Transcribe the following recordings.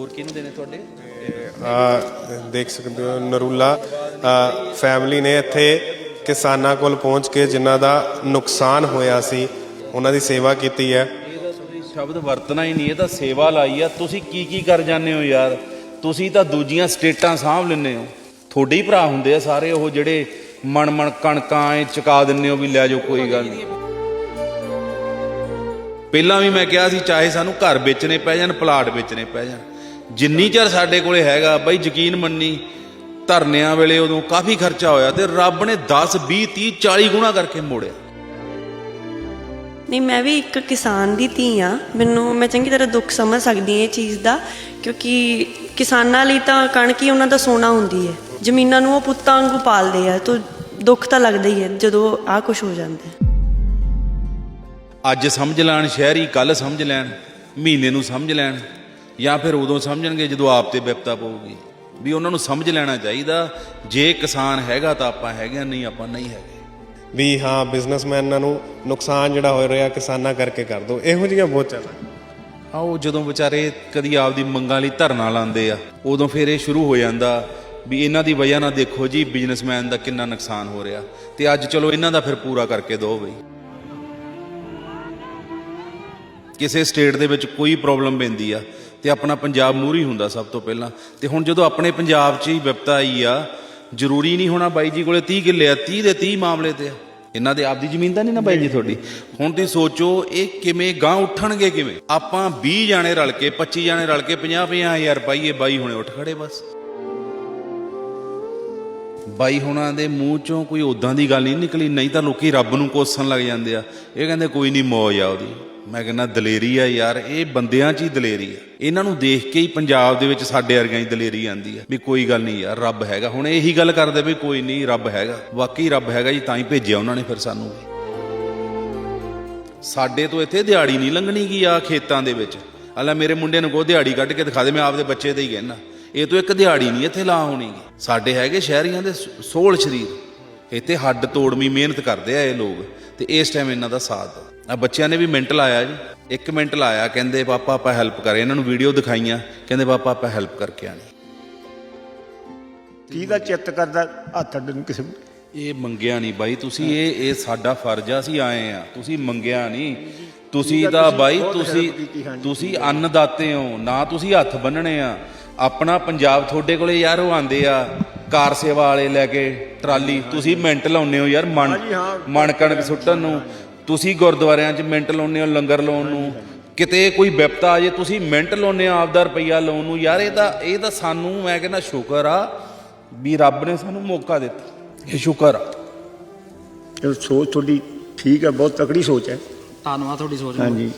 ਹੋਰ ਕਿਹਨੂੰ ਦੇਣੇ ਤੁਹਾਡੇ? ਆ ਦੇਖ ਸਕਦੇ ਹੋ ਨਰੂਲਾ ਫੈਮਿਲੀ ਨੇ ਇੱਥੇ ਕਿਸਾਨਾਂ ਕੋਲ ਪਹੁੰਚ ਕੇ ਜਿਨ੍ਹਾਂ ਦਾ ਨੁਕਸਾਨ ਹੋਇਆ ਸੀ ਉਹਨਾਂ ਦੀ ਸੇਵਾ ਕੀਤੀ ਹੈ। ਸ਼ਬਦ ਵਰਤਣਾ ਹੀ ਨਹੀਂ ਇਹ ਤਾਂ ਸੇਵਾ ਲਾਈ ਆ। ਤੁਸੀਂ ਕੀ ਕੀ ਕਰ ਜਾਂਦੇ ਹੋ ਯਾਰ? ਤੁਸੀਂ ਤਾਂ ਦੂਜੀਆਂ ਸਟੇਟਾਂ ਸਾਂਭ ਲੈਂਦੇ ਹੋ। ਤੁਹਾਡੇ ਹੀ ਭਰਾ ਹੁੰਦੇ ਆ ਸਾਰੇ ਉਹ ਜਿਹੜੇ ਮਣ ਮਣ ਕਣਕਾਂ ਐ ਚੁਕਾ ਦਿੰਦੇ ਹੋ ਵੀ ਲੈ ਜਾਓ ਕੋਈ ਗੱਲ ਨਹੀਂ। ਪਹਿਲਾਂ ਵੀ ਮੈਂ ਕਿਹਾ ਸੀ ਚਾਹੇ ਸਾਨੂੰ ਘਰ ਵੇਚਣੇ ਪੈ ਜਾਣ ਪਲਾਟ ਵੇਚਣੇ ਪੈ ਜਾਣ। ਜਿੰਨੀ ਚਿਰ ਸਾਡੇ ਕੋਲੇ ਹੈਗਾ ਬਈ ਯਕੀਨ ਮੰਨੀ ਧਰਨਿਆਂ ਵੇਲੇ ਉਦੋਂ ਕਾਫੀ ਖਰਚਾ ਹੋਇਆ ਤੇ ਰੱਬ ਨੇ 10 20 30 40 ਗੁਣਾ ਕਰਕੇ ਮੋੜਿਆ। ਨਹੀਂ ਮੈਂ ਵੀ ਇੱਕ ਕਿਸਾਨ ਦੀ ਧੀ ਆ ਮੈਨੂੰ ਮੈਂ ਚੰਗੀ ਤਰ੍ਹਾਂ ਦੁੱਖ ਸਮਝ ਸਕਦੀ ਹਾਂ ਇਹ ਚੀਜ਼ ਦਾ ਕਿਉਂਕਿ ਕਿਸਾਨਾਂ ਲਈ ਤਾਂ ਕਣਕ ਹੀ ਉਹਨਾਂ ਦਾ ਸੋਨਾ ਹੁੰਦੀ ਹੈ। ਜ਼ਮੀਨਾਂ ਨੂੰ ਉਹ ਪੁੱਤਾਂ ਵਾਂਗੂ ਪਾਲਦੇ ਆ ਤਾਂ ਦੁੱਖ ਤਾਂ ਲੱਗਦਾ ਹੀ ਹੈ ਜਦੋਂ ਆਹ ਕੁਝ ਹੋ ਜਾਂਦਾ ਅੱਜ ਸਮਝ ਲੈਣ ਸ਼ਹਿਰੀ ਕੱਲ ਸਮਝ ਲੈਣ ਮਹੀਨੇ ਨੂੰ ਸਮਝ ਲੈਣ। ਜਾਂ ਫਿਰ ਉਦੋਂ ਸਮਝਣਗੇ ਜਦੋਂ ਆਪ ਤੇ ਵਿਪਤਾ ਪਊਗੀ। ਵੀ ਉਹਨਾਂ ਨੂੰ ਸਮਝ ਲੈਣਾ ਚਾਹੀਦਾ ਜੇ ਕਿਸਾਨ ਹੈਗਾ ਤਾਂ ਆਪਾਂ ਹੈਗੇ ਨਹੀਂ ਆਪਾਂ ਨਹੀਂ ਹੈਗੇ। ਵੀ ਹਾਂ ਬਿਜ਼ਨਸਮੈਨਾਂ ਨੂੰ ਨੁਕਸਾਨ ਜਿਹੜਾ ਹੋ ਰਿਹਾ ਕਿਸਾਨਾਂ ਕਰਕੇ ਕਰ ਦੋ। ਇਹੋ ਜਿਹੀਆਂ ਬਹੁਤ ਚੱਲ ਆ ਉਹ ਜਦੋਂ ਵਿਚਾਰੇ ਕਦੀ ਆਪਦੀ ਮੰਗਾਂ ਲਈ ਧਰਨਾ ਲਾਉਂਦੇ ਆ ਉਦੋਂ ਫਿਰ ਇਹ ਸ਼ੁਰੂ ਹੋ ਜਾਂਦਾ ਵੀ ਇਹਨਾਂ ਦੀ ਵਜ੍ਹਾ ਨਾਲ ਦੇਖੋ ਜੀ ਬਿਜ਼ਨਸਮੈਨ ਦਾ ਕਿੰਨਾ ਨੁਕਸਾਨ ਹੋ ਰਿਹਾ। ਤੇ ਅੱਜ ਚਲੋ ਇਹਨਾਂ ਦਾ ਫਿਰ ਪੂਰਾ ਕਰਕੇ ਦਿਓ ਬਈ। ਕਿਸੇ ਸਟੇਟ ਦੇ ਵਿੱਚ ਕੋਈ ਪ੍ਰੋਬਲਮ ਪੈਂਦੀ ਆ ਤੇ ਆਪਣਾ ਪੰਜਾਬ ਮੂਹਰੀ ਹੁੰਦਾ ਸਭ ਤੋਂ ਪਹਿਲਾਂ। ਤੇ ਹੁਣ ਜਦੋਂ ਆਪਣੇ ਪੰਜਾਬ 'ਚ ਹੀ ਵਿਪਤਾ ਆਈ ਆ, ਜ਼ਰੂਰੀ ਨਹੀਂ ਹੋਣਾ ਬਾਈ ਜੀ ਕੋਲੇ 30 ਕਿੱਲੇ ਆ 30 ਦੇ 30 ਮਾਮਲੇ ਤੇ ਆ। ਇਹਨਾਂ ਦੇ ਆਪਦੀ ਜ਼ਮੀਨ ਤਾਂ ਨਹੀਂ ਨਾ ਬਾਈ ਜੀ ਤੁਹਾਡੀ। ਹੁਣ ਤੁਸੀਂ ਸੋਚੋ, ਇਹ ਕਿਵੇਂ ਗਾਂ ਉੱਠਣਗੇ ਕਿਵੇਂ? ਆਪਾਂ 20 ਜਾਣੇ ਰਲ ਕੇ 25 ਜਾਣੇ ਰਲ ਕੇ 50 50 ਹਜ਼ਾਰ ਪਾਈਏ ਬਾਈ ਹੁਣੇ ਉੱਠ ਖੜੇ ਬਸ। ਬਾਈ ਹੁਣਾਂ ਦੇ ਮੂੰਹ ਚੋਂ ਕੋਈ ਉਦਾਂ ਦੀ ਗੱਲ ਨਹੀਂ ਨਿਕਲੀ, ਨਹੀਂ ਤਾਂ ਲੋਕੀ ਰੱਬ ਨੂੰ ਕੋਸਣ ਲੱਗ ਜਾਂਦੇ ਆ। ਇਹ ਕਹਿੰਦੇ ਕੋਈ ਨਹੀਂ ਮੌਜ ਆ ਉਹਦੀ। ਮੈਂ ਕਹਿੰਦਾ ਦਲੇਰੀ ਆ ਯਾਰ, ਇਹ ਬੰਦਿਆਂ 'ਚ ਹੀ ਦਲੇਰੀ ਆ। ਇਹਨਾਂ ਨੂੰ ਦੇਖ ਕੇ ਹੀ ਪੰਜਾਬ ਦੇ ਵਿੱਚ ਸਾਡੇ ਵਰਗਿਆਂ ਹੀ ਦਲੇਰੀ ਆਂਦੀ ਆ ਵੀ ਕੋਈ ਗੱਲ ਨਹੀਂ ਯਾਰ, ਰੱਬ ਹੈਗਾ। ਹੁਣ ਇਹੀ ਗੱਲ ਕਰਦੇ ਵੀ ਕੋਈ ਨਹੀਂ, ਰੱਬ ਹੈਗਾ। ਵਾਕਈ ਰੱਬ ਹੈਗਾ ਜੀ, ਤਾਂ ਹੀ ਭੇਜਿਆ ਉਹਨਾਂ ਨੇ ਫਿਰ ਸਾਨੂੰ ਸਾਡੇ ਤੋਂ ਇੱਥੇ ਦਿਹਾੜੀ ਨਹੀਂ ਲੰਘਣੀ ਗਈ ਆ ਖੇਤਾਂ ਦੇ ਵਿੱਚ। ਅੱਲਾ ਮੇਰੇ ਮੁੰਡੇ ਨੂੰ ਕੋ ਦਿਹਾੜੀ ਕੱਢ ਕੇ ਦਿਖਾ ਦੇ, ਮੈਂ ਆਪਦੇ ਬੱਚੇ ਤੇ ਹੀ ਕਹਿਣਾ ਇਹ ਤੋਂ ਇੱਕ ਦਿਹਾੜੀ ਨਹੀਂ ਇੱਥੇ ਲਾ ਹੋਣੀ ਗੀ। ਸਾਡੇ ਹੈਗੇ ਸ਼ਹਿਰੀਆਂ ਦੇ ਸੋਲ ਸ਼ਰੀਰ। ਇੱਥੇ ਹੱਡ ਤੋੜਮੀ ਮਿਹਨਤ ਕਰਦੇ ਆ ਇਹ ਲੋਕ, ਤੇ ਇਸ ਟਾਈਮ ਇਹਨਾਂ ਦਾ ਸਾਥ ਦਿਓ। ਆ ਬੱਚਿਆਂ ਨੇ ਵੀ ਮਿੰਟ ਲਾਇਆ ਜੀ। ਇੱਕ ਮਿੰਟ ਲਾਇਆ ਕਹਿੰਦੇ ਪਾਪਾ ਆਪਾਂ ਹੈਲਪ ਕਰੇ। ਇਹਨਾਂ ਨੂੰ ਵੀਡੀਓ ਦਿਖਾਈਆਂ ਕਹਿੰਦੇ ਪਾਪਾ ਆਪਾਂ ਹੈਲਪ ਕਰਕੇ ਆਣੀ ਕਿਹਦਾ ਚਿੱਤ ਕਰਦਾ? ਹੱਥ ਅੱਡ ਨੂੰ ਕਿਸੇ ਨੂੰ। ਇਹ ਮੰਗਿਆ ਨਹੀਂ ਬਾਈ ਤੁਸੀਂ ਇਹ ਇਹ ਸਾਡਾ ਫਰਜ਼ ਆ ਅਸੀਂ ਆਏ ਆ। ਤੁਸੀਂ ਮੰਗਿਆ ਨਹੀਂ। ਤੁਸੀਂ ਤਾਂ ਬਾਈ ਤੁਸੀਂ ਤੁਸੀਂ ਅੰਨਦਾਤੇ ਹੋ ਨਾ ਤੁਸੀਂ ਹੱਥ ਬੰਨਣੇ ਆ। ਆਪਣਾ ਪੰਜਾਬ ਤੁਹਾਡੇ ਕੋਲੇ ਯਾਰ ਉਹ ਆਂਦੇ ਆ ਕਾਰ ਸੇਵਾ ਵਾਲੇ ਲੈ ਕੇ ਟਰਾਲੀ। ਤੁਸੀਂ ਮਿੰਟ ਲਾਉਨੇ ਹੋ ਯਾਰ ਮਣ ਮਣ ਕਣਕ ਸੁੱਟਣ ਨੂੰ। ਤੁਸੀਂ ਗੁਰਦੁਆਰਿਆਂ 'ਚ ਮਿੰਟ ਲਾਉਨੇ ਹੋ ਲੰਗਰ ਲਾਉਣ ਨੂੰ? ਕਿਤੇ ਕੋਈ ਵਿਪਤਾ ਆ ਜੇ ਤੁਸੀਂ ਮਿੰਟ ਲਾਉਨੇ ਆ ਆਪਦਾ ਰੁਪਈਆ ਲਾਉਣ ਨੂੰ? ਯਾਰ ਇਹ ਤਾਂ ਇਹ ਤਾਂ ਸਾਨੂੰ ਮੈਂ ਕਹਿੰਦਾ ਸ਼ੁਕਰ ਆ ਵੀ ਰੱਬ ਨੇ ਸਾਨੂੰ ਮੌਕਾ ਦਿੱਤਾ। ਇਹ ਸ਼ੁਕਰ ਆ। ਇਹ ਸੋਚ ਤੁਹਾਡੀ ਠੀਕ ਹੈ ਬਹੁਤ ਤਕੜੀ ਸੋਚ ਹੈ। ਧੰਨਵਾਦ ਤੁਹਾਡੀ ਸੋਚ ਨੂੰ। ਹਾਂਜੀ।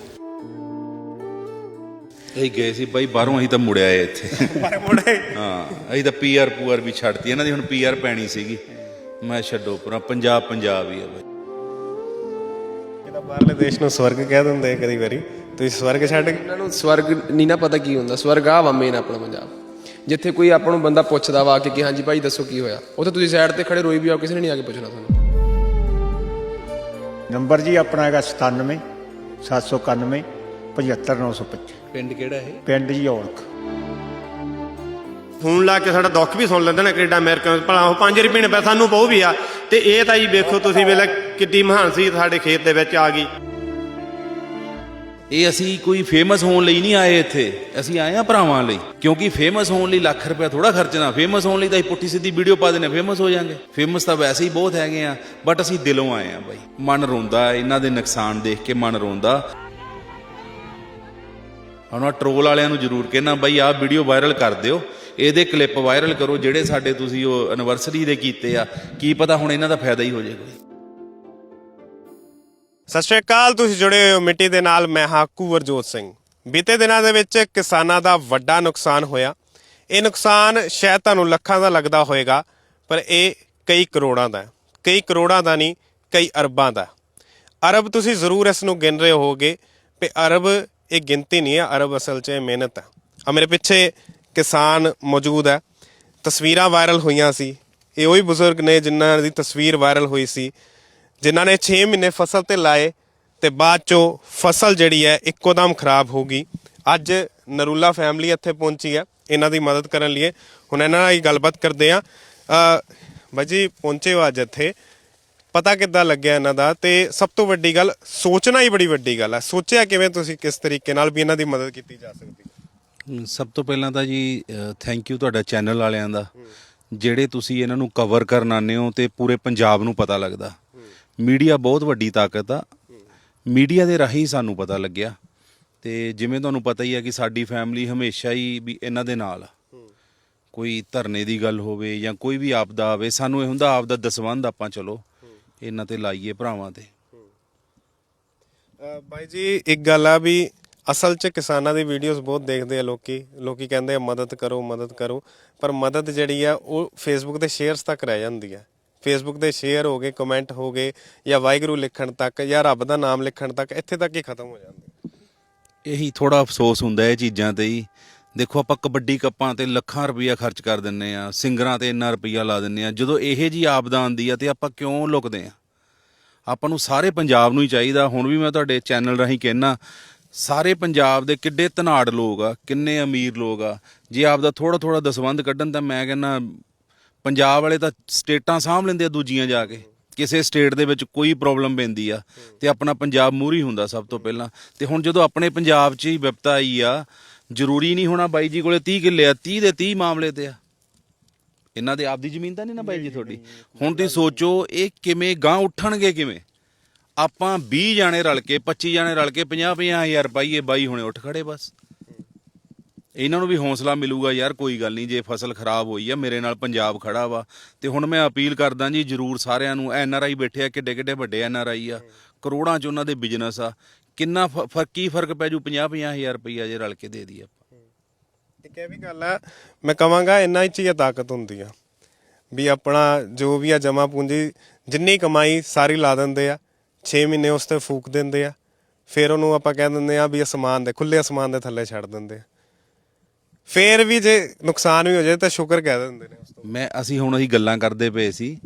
ਅਸੀਂ ਗਏ ਸੀ ਬਾਈ ਬਾਹਰੋਂ ਅਸੀਂ ਤਾਂ ਮੁੜਿਆ ਏ ਇੱਥੇ। ਮੁੜੇ ਹਾਂ ਅਸੀਂ ਤਾਂ ਪੀਆਰ ਪੂਆਰ ਵੀ ਛੱਡਤੀ। ਇਹਨਾਂ ਦੀ ਹੁਣ ਪੀਆਰ ਪੈਣੀ ਸੀਗੀ। ਮੈਂ ਛੱਡੋ ਪਰਾਂ ਪੰਜਾਬ ਪੰਜਾਬ ਹੀ ਆ ਬਾਈ। ਇਹਦਾ ਬਾਹਰਲੇ ਦੇਸ਼ ਨੂੰ ਸਵਰਗ ਕਹਿ ਦਿੰਦੇ ਆ ਕਦੀ ਵਾਰੀ ਤੁਸੀਂ ਸਵਰਗ ਛੱਡ ਕੇ ਇਹਨਾਂ ਨੂੰ ਸਵਰਗ ਨਹੀਂ ਨਾ ਪਤਾ ਕੀ ਹੁੰਦਾ ਸਵਰਗ ਆ ਵਾ ਮੇਨ ਆਪਣਾ ਪੰਜਾਬ। ਜਿੱਥੇ ਕੋਈ ਆਪਾਂ ਨੂੰ ਬੰਦਾ ਪੁੱਛਦਾ ਵਾ ਕਿ ਕਿ ਹਾਂਜੀ ਭਾਈ ਦੱਸੋ ਕੀ ਹੋਇਆ? ਉੱਥੇ ਤੁਸੀਂ ਸਾਈਡ ਤੇ ਖੜੇ ਰੋਈ ਵੀ ਆਓ ਕਿਸੇ ਨੇ ਨਹੀਂ ਆ ਕੇ ਪੁੱਛਣਾ ਤੁਹਾਨੂੰ। ਨੰਬਰ ਜੀ ਆਪਣਾ ਹੈਗਾ 97 791 75925 ਪਿੰਡ ਕਿਹੜਾ ਇਹ? ਪਿੰਡ ਜੀ ਔਲਖ। ਫੋਨ ਲਾ ਕੇ ਸਾਡਾ ਦੁੱਖ ਵੀ ਸੁਣ ਲੈਂਦੇ ਨੇ ਕੈਨੇਡਾ ਅਮਰੀਕਾ। ਭਲਾ ਉਹ 5 ਰੁਪਏ ਨੇ ਪੈਸਾ ਸਾਨੂੰ ਪਊ ਵੀ ਆ। ਤੇ ਇਹ ਤਾਂ ਜੀ ਵੇਖੋ ਤੁਸੀਂ ਵੇਲੇ ਕਿੱਡੀ ਮਹਾਨ ਸੀ ਸਾਡੇ ਖੇਤ ਦੇ ਵਿੱਚ ਆ ਗਈ। ਇਹ ਅਸੀਂ ਕੋਈ ਫੇਮਸ ਹੋਣ ਲਈ ਨਹੀਂ ਆਏ ਇੱਥੇ। ਅਸੀਂ ਆਏ ਆ ਭਰਾਵਾਂ ਲਈ। ਕਿਉਂਕਿ ਫੇਮਸ ਹੋਣ ਲਈ ਲੱਖ ਰੁਪਏ ਥੋੜਾ ਖਰਚਣਾ ਫੇਮਸ ਹੋਣ ਲਈ ਤਾਂ ਅਸੀਂ ਪੁੱਠੀ ਸਿੱਧੀ ਵੀਡੀਓ ਪਾ ਦੇਣੇ ਫੇਮਸ ਹੋ ਜਾਾਂਗੇ। ਫੇਮਸ ਤਾਂ ਵੈਸੇ ਹੀ ਬਹੁਤ ਹੈਗੇ ਆ ਬਟ ਅਸੀਂ ਦਿਲੋਂ ਆਏ ਆ ਬਾਈ। ਮਨ ਰੋਂਦਾ, ਇਹਨਾਂ ਦੇ ਨੁਕਸਾਨ ਦੇਖ ਕੇ ਮਨ ਰੋਂਦਾ। ਹੁਣ ਆਹ ਟਰੋਲ ਵਾਲਿਆਂ ਨੂੰ ਜ਼ਰੂਰ ਕਹਿਣਾ, ਬਾਈ, ਆਹ ਵੀਡੀਓ ਵਾਇਰਲ ਕਰ ਦਿਓ। ਇਹਦੇ ਕਲਿੱਪ ਵਾਇਰਲ ਕਰੋ, ਜਿਹੜੇ ਸਾਡੇ ਤੁਸੀਂ ਉਹ ਐਨਵਰਸਰੀ ਦੇ ਕੀਤੇ ਆ। ਕੀ ਪਤਾ ਹੁਣ ਇਹਨਾਂ ਦਾ ਫਾਇਦਾ ਹੀ ਹੋ ਜਾਏ ਕੋਈ। ਸਤਿ ਸ਼੍ਰੀ ਅਕਾਲ, ਤੁਸੀਂ ਜੁੜੇ ਹੋਏ ਹੋ ਮਿੱਟੀ ਦੇ ਨਾਲ, ਮੈਂ ਹਾਂ ਕੁਵਰਜੋਤ ਸਿੰਘ। ਬੀਤੇ ਦਿਨਾਂ ਦੇ ਵਿੱਚ ਕਿਸਾਨਾਂ ਦਾ ਵੱਡਾ ਨੁਕਸਾਨ ਹੋਇਆ। ਇਹ ਨੁਕਸਾਨ ਸ਼ਾਇਦ ਤੁਹਾਨੂੰ ਲੱਖਾਂ ਦਾ ਲੱਗਦਾ ਹੋਵੇਗਾ, ਪਰ ਇਹ ਕਈ ਕਰੋੜਾਂ ਦਾ ਕਈ ਕਰੋੜਾਂ ਦਾ ਨਹੀਂ, ਕਈ ਅਰਬਾਂ ਦਾ ਅਰਬ ਤੁਸੀਂ ਜ਼ਰੂਰ ਇਸ ਨੂੰ ਗਿਣ ਰਹੇ ਹੋਗੇ ਕਿ ਅਰਬ ਇਹ ਗਿਣਤੀ ਨਹੀਂ ਹੈ, ਅਰਬ ਅਸਲ 'ਚ ਇਹ ਮਿਹਨਤ ਹੈ। ਆ ਮੇਰੇ ਪਿੱਛੇ ਕਿਸਾਨ ਮੌਜੂਦ ਹੈ। ਤਸਵੀਰਾਂ ਵਾਇਰਲ ਹੋਈਆਂ ਸੀ। ਇਹ ਉਹੀ ਬਜ਼ੁਰਗ ਨੇ ਜਿਨ੍ਹਾਂ ਦੀ ਤਸਵੀਰ ਵਾਇਰਲ ਹੋਈ ਸੀ। ਜਿਨ੍ਹਾਂ ਨੇ 6 ਮਹੀਨੇ ਫਸਲ ਤੇ ਲਾਏ ਤੇ ਬਾਅਦ ਚੋਂ ਫਸਲ ਜਿਹੜੀ ਹੈ ਇੱਕੋ ਦਮ ਖਰਾਬ ਹੋ ਗਈ। ਅੱਜ ਨਰੂਲਾ ਫੈਮਿਲੀ ਇੱਥੇ ਪਹੁੰਚੀ ਹੈ, ਇਹਨਾਂ ਦੀ ਮਦਦ ਕਰਨ ਲਈ। ਹੁਣ ਇਹਨਾਂ ਨਾਲ ਹੀ ਗੱਲਬਾਤ ਕਰਦੇ ਆ ਬਾਜੀ ਪਹੁੰਚੇ ਹੋ ਅੱਜ ਇੱਥੇ। ਪਤਾ ਕਿੱਦਾਂ ਲੱਗਿਆ ਇਹਨਾਂ ਦਾ? ਤੇ ਸਭ ਤੋਂ ਵੱਡੀ ਗੱਲ, ਸੋਚਣਾ ਹੀ ਬੜੀ ਵੱਡੀ ਗੱਲ ਹੈ। ਸੋਚਿਆ ਕਿਵੇਂ ਤੁਸੀਂ ਕਿਸ ਤਰੀਕੇ ਨਾਲ ਵੀ ਇਹਨਾਂ ਦੀ ਮਦਦ ਕੀਤੀ ਜਾ ਸਕਦੀ? ਹੈ ਸਭ ਤੋਂ ਪਹਿਲਾਂ ਤਾਂ ਜੀ ਥੈਂਕ ਯੂ ਤੁਹਾਡਾ ਚੈਨਲ ਵਾਲਿਆਂ ਦਾ। ਜਿਹੜੇ ਤੁਸੀਂ ਇਹਨਾਂ ਨੂੰ ਕਵਰ ਕਰਨ ਆਉਂਦੇ ਹੋ ਤੇ ਪੂਰੇ ਪੰਜਾਬ ਨੂੰ ਪਤਾ ਲੱਗਦਾ। ਮੀਡੀਆ ਬਹੁਤ ਵੱਡੀ ਤਾਕਤ ਆ। ਮੀਡੀਆ ਦੇ ਰਾਹੀਂ ਸਾਨੂੰ ਪਤਾ ਲੱਗਿਆ। ਤੇ ਜਿਵੇਂ ਤੁਹਾਨੂੰ ਪਤਾ ਹੀ ਹੈ ਕਿ ਸਾਡੀ ਫੈਮਿਲੀ ਹਮੇਸ਼ਾ ਹੀ ਵੀ ਇਹਨਾਂ ਦੇ ਨਾਲ ਆ। ਕੋਈ ਧਰਨੇ ਦੀ ਗੱਲ ਹੋਵੇ ਜਾਂ ਕੋਈ ਵੀ ਆਪਦਾ ਆਵੇ ਸਾਨੂੰ ਇਹ ਹੁੰਦਾ ਆਪਦਾ ਦਸਵੰਧ ਆਪਾਂ ਚਲੋ ਇਹਨਾਂ ਤੇ ਲਾਈਏ ਭਰਾਵਾਂ ਤੇ। ਅ, ਬਾਈ ਜੀ ਇੱਕ ਗੱਲ ਆ ਵੀ ਅਸਲ 'ਚ ਕਿਸਾਨਾਂ ਦੀ ਵੀਡੀਓਜ਼ ਬਹੁਤ ਦੇਖਦੇ ਆ ਲੋਕੀ। ਲੋਕੀ ਕਹਿੰਦੇ ਆ ਮਦਦ ਕਰੋ ਮਦਦ ਕਰੋ। ਪਰ ਮਦਦ ਜਿਹੜੀ ਆ ਉਹ ਫੇਸਬੁੱਕ 'ਤੇ ਸ਼ੇਅਰਸ ਤੱਕ ਰਹਿ ਜਾਂਦੀ ਆ। ਫੇਸਬੁੱਕ ਦੇ ਸ਼ੇਅਰ ਹੋ ਗਏ ਕਮੈਂਟ ਹੋ ਗਏ ਜਾਂ ਵਾਹਿਗੁਰੂ ਲਿਖਣ ਤੱਕ ਜਾਂ ਰੱਬ ਦਾ ਨਾਮ ਲਿਖਣ ਤੱਕ, ਇੱਥੇ ਤੱਕ ਹੀ ਖਤਮ ਹੋ ਜਾਂਦੇ ਇਹੀ ਥੋੜਾ ਅਫਸੋਸ ਹੁੰਦਾ ਇਹ ਚੀਜ਼ਾਂ ਤੇ ਹੀ। ਦੇਖੋ, ਆਪਾਂ ਕਬੱਡੀ ਕੱਪਾਂ ਤੇ ਲੱਖਾਂ ਰੁਪਈਆ ਖਰਚ ਕਰ ਦਿੰਨੇ ਆ ਸਿੰਗਰਾਂ ਤੇ ਇੰਨਾ ਰੁਪਈਆ ਲਾ ਦਿੰਨੇ ਆ ਜਦੋਂ ਇਹੇ ਜੀ ਆਪਦਾ ਆਉਂਦੀ ਆ ਤੇ ਆਪਾਂ ਕਿਉਂ ਲੁਕਦੇ ਆ ਆਪਾਂ ਨੂੰ ਸਾਰੇ ਪੰਜਾਬ ਨੂੰ ਹੀ ਚਾਹੀਦਾ। ਹੁਣ ਵੀ ਮੈਂ ਤੁਹਾਡੇ ਚੈਨਲ ਰਾਹੀਂ ਕਹਿਣਾ ਸਾਰੇ ਪੰਜਾਬ ਦੇ ਕਿੱਡੇ ਧਨਾੜ ਲੋਕ ਆ, ਕਿੰਨੇ ਅਮੀਰ ਲੋਕ ਆ। ਜੇ ਆਪਦਾ ਥੋੜਾ ਥੋੜਾ ਦਸਵੰਧ ਕੱਢਣ ਤਾਂ ਮੈਂ ਕਹਿੰਨਾ ਪੰਜਾਬ ਵਾਲੇ ਤਾਂ ਸਟੇਟਾਂ ਸਾਂਭ ਲੈਂਦੇ ਆ ਦੂਜੀਆਂ ਜਾ ਕੇ। ਕਿਸੇ ਸਟੇਟ ਦੇ ਵਿੱਚ ਕੋਈ ਪ੍ਰੋਬਲਮ ਪੈਂਦੀ ਆ ਤੇ ਆਪਣਾ ਪੰਜਾਬ ਮੂਹਰੀ ਹੁੰਦਾ ਸਭ ਤੋਂ ਪਹਿਲਾਂ। ਤੇ ਹੁਣ ਜਦੋਂ ਆਪਣੇ ਪੰਜਾਬ 'ਚ ਹੀ ਵਿਪਤਾ ਆਈ ਆ ਜ਼ਰੂਰੀ ਨਹੀਂ ਹੋਣਾ ਬਾਈ ਜੀ ਕੋਲੇ 30 ਕਿੱਲੇ ਆ 30 ਦੇ 30 ਮਾਮਲੇ ਤੇ ਆ। ਇਹਨਾਂ ਦੇ ਆਪਦੀ ਜ਼ਮੀਨ ਤਾਂ ਨਹੀਂ ਨਾ ਬਾਈ ਜੀ ਤੁਹਾਡੀ। ਹੁਣ ਤੁਸੀਂ ਸੋਚੋ ਇਹ ਕਿਵੇਂ ਗਾਂ ਉੱਠਣਗੇ ਕਿਵੇਂ? ਆਪਾਂ 20 ਜਾਣੇ ਰਲ ਕੇ 25 ਜਾਣੇ ਰਲ ਕੇ 50 ਹਜ਼ਾਰ ਰੁਪਈਏ ਬਾਈ ਹੁਣੇ ਉੱਠ ਖੜੇ ਬਸ। ਇਹਨਾਂ ਨੂੰ ਵੀ ਹੌਸਲਾ ਮਿਲੂਗਾ, ਯਾਰ ਕੋਈ ਗੱਲ ਨਹੀਂ, ਜੇ ਫਸਲ ਖਰਾਬ ਹੋਈ ਆ, ਮੇਰੇ ਨਾਲ ਪੰਜਾਬ ਖੜਾ ਵਾ। ਤੇ ਹੁਣ ਮੈਂ ਅਪੀਲ ਕਰਦਾ ਜੀ, ਜਰੂਰ ਸਾਰਿਆਂ ਨੂੰ ਐਨ ਆਰ ਆਈ ਬੈਠੇ ਆ ਕਿੱਡੇ ਕਿੱਡੇ ਵੱਡੇ ਐਨ ਆਰ ਆਈ ਆ, ਕਰੋੜਾਂ ਚ ਉਹਨਾਂ ਦੇ ਬਿਜ਼ਨਸ ਆ। ਕਿੰਨਾ ਫ- ਫ- ਕੀ ਫ਼ਰਕ ਪੈ ਜੂ? 50 ਹਜ਼ਾਰ ਰੁਪਈਆ ਜੇ ਰਲ ਕੇ ਦੇ ਦਈਏ ਆਪਾਂ। ਇੱਕ ਇਹ ਵੀ ਗੱਲ ਆ, ਮੈਂ ਕਵਾਂਗਾ ਇੰਨਾ ਹੀ ਚ ਹੀ ਤਾਕਤ ਹੁੰਦੀ ਆ, ਵੀ ਆਪਣਾ ਜੋ ਵੀ ਆ ਜਮਾ ਪੂੰਜੀ, ਜਿੰਨੀ ਕਮਾਈ ਸਾਰੀ ਲਾ ਦਿੰਦੇ ਆ 6 ਮਹੀਨੇ ਉਸ ਤੇ ਫੂਕ ਦਿੰਦੇ ਆ, ਫਿਰ ਉਹਨੂੰ ਆਪਾਂ ਕਹਿ ਦਿੰਦੇ ਆ ਵੀ ਅਸਮਾਨ ਦੇ ਖੁੱਲੇ ਅਸਮਾਨ ਦੇ ਥੱਲੇ ਛੱਡ ਦਿੰਦੇ ਆ। ਫਿਰ ਵੀ ਜੇ ਨੁਕਸਾਨ ਵੀ ਹੋ ਜਾਏ ਤਾਂ ਸ਼ੁਕਰ ਕਹਿ ਦਿੰਦੇ ਨੇ ਉਸ ਤੋਂ। ਮੈਂ ਅਸੀਂ ਹੁਣ ਅਸੀਂ ਗੱਲਾਂ ਕਰਦੇ ਪਏ ਸੀ।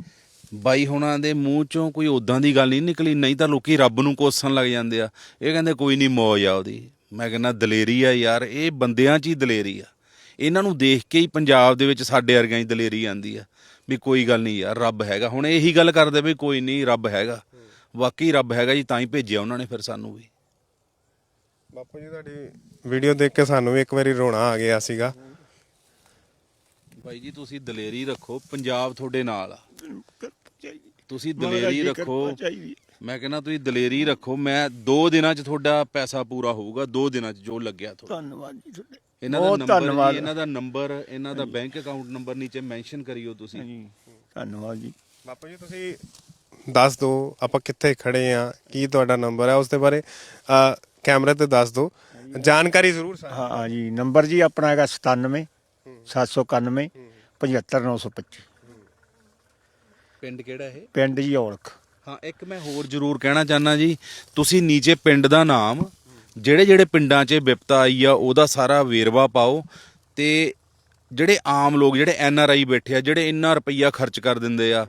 ਬਾਈ ਹੁਣਾਂ ਦੇ ਮੂੰਹ ਚੋਂ ਕੋਈ ਉਦਾਂ ਦੀ ਗੱਲ ਨਹੀਂ ਨਿਕਲੀ ਨਹੀਂ ਤਾਂ ਲੋਕੀ ਰੱਬ ਨੂੰ ਕੋਸਣ ਲੱਗ ਜਾਂਦੇ ਆ। ਇਹ ਕਹਿੰਦੇ ਕੋਈ ਨਹੀਂ ਮੌਜ ਆ ਉਹਦੀ। ਮੈਂ ਕਹਿੰਦਾ ਦਲੇਰੀ ਆ ਯਾਰ ਇਹ ਬੰਦਿਆਂ 'ਚ ਹੀ ਦਲੇਰੀ ਆ। ਇਹਨਾਂ ਨੂੰ ਦੇਖ ਕੇ ਹੀ ਪੰਜਾਬ ਦੇ ਵਿੱਚ ਸਾਡੇ ਵਰਗਿਆਂ 'ਚ ਦਲੇਰੀ ਆਂਦੀ ਆ ਵੀ ਕੋਈ ਗੱਲ ਨਹੀਂ ਯਾਰ ਰੱਬ ਹੈਗਾ। ਹੁਣ ਇਹੀ ਗੱਲ ਕਰਦੇ ਵੀ ਕੋਈ ਨਹੀਂ ਰੱਬ ਹੈਗਾ। ਵਾਕਈ ਰੱਬ ਹੈਗਾ ਜੀ ਤਾਂ ਹੀ ਭੇਜਿਆ ਉਹਨਾਂ ਨੇ ਫਿਰ ਸਾਨੂੰ ਵੀ। ਬਾਪੂ ਜੀ ਤੁਹਾਡੀ ਵੀਡੀਓ ਦੇਖ ਕੇ ਸਾਨੂੰ ਵੀ ਇੱਕ ਵਾਰੀ ਰੋਣਾ ਆ ਗਿਆ ਸੀਗਾ। ਬਾਈ ਜੀ ਤੁਸੀਂ ਦਲੇਰੀ ਰੱਖੋ ਪੰਜਾਬ ਤੁਹਾਡੇ ਨਾਲ ਆ। ਤੁਸੀਂ ਦਲੇਰੀ ਰੱਖੋ। ਮੈਂ ਕਹਿੰਦਾ ਤੁਸੀਂ ਦਲੇਰੀ ਰੱਖੋ। ਮੈਂ 2 ਦਿਨਾਂ 'ਚ ਤੁਹਾਡਾ ਪੈਸਾ ਪੂਰਾ ਹੋਊਗਾ 2 ਦਿਨਾਂ 'ਚ ਜੋ ਲੱਗਿਆ ਤੁਹਾਡਾ। ਧੰਨਵਾਦ ਜੀ ਤੁਹਾਡੇ। ਇਹਨਾਂ ਦਾ ਬਹੁਤ ਨੰਬਰ ਧੰਨਵਾਦ। ਇਹਨਾਂ ਦਾ ਨੰਬਰ ਇਹਨਾਂ ਦਾ ਬੈਂਕ ਅਕਾਊਂਟ ਨੰਬਰ ਨੀਚੇ ਮੈਂਸ਼ਨ ਕਰਿਓ ਤੁਸੀਂ। ਜੀ ਧੰਨਵਾਦ ਜੀ। ਬਾਪੂ ਜੀ ਤੁਸੀਂ ਦੱਸ ਦਿਓ ਆਪਾਂ ਕਿੱਥੇ ਖੜੇ ਆ ਕੀ ਤੁਹਾਡਾ ਨੰਬਰ ਹੈ ਉਸ ਦੇ ਬਾਰੇ ਅ, ਕੈਮਰੇ ਤੇ ਦੱਸ ਦਿਓ। ਜਾਣਕਾਰੀ ਜ਼ਰੂਰ ਸਾਨੂੰ ਹਾਂ ਹਾਂ ਜੀ ਨੰਬਰ ਜੀ ਆਪਣਾ ਹੈਗਾ 97 791 75925 ਪਿੰਡ ਕਿਹੜਾ ਇਹ? ਪਿੰਡ ਜੀ ਔਲਖ। ਹਾਂ ਇੱਕ ਮੈਂ ਹੋਰ ਜ਼ਰੂਰ ਕਹਿਣਾ ਚਾਹਨਾ ਜੀ ਤੁਸੀਂ ਨੀਚੇ ਪਿੰਡ ਦਾ ਨਾਮ ਜਿਹੜੇ ਜਿਹੜੇ ਪਿੰਡਾਂ 'ਚ ਵਿਪਤਾ ਆਈ ਆ ਉਹਦਾ ਸਾਰਾ ਵੇਰਵਾ ਪਾਓ ਤੇ ਜਿਹੜੇ ਆਮ ਲੋਕ ਜਿਹੜੇ ਐਨ ਆਰ ਆਈ ਬੈਠੇ ਆ ਜਿਹੜੇ ਇੰਨਾ ਰੁਪਈਆ ਖਰਚ ਕਰ ਦਿੰਦੇ ਆ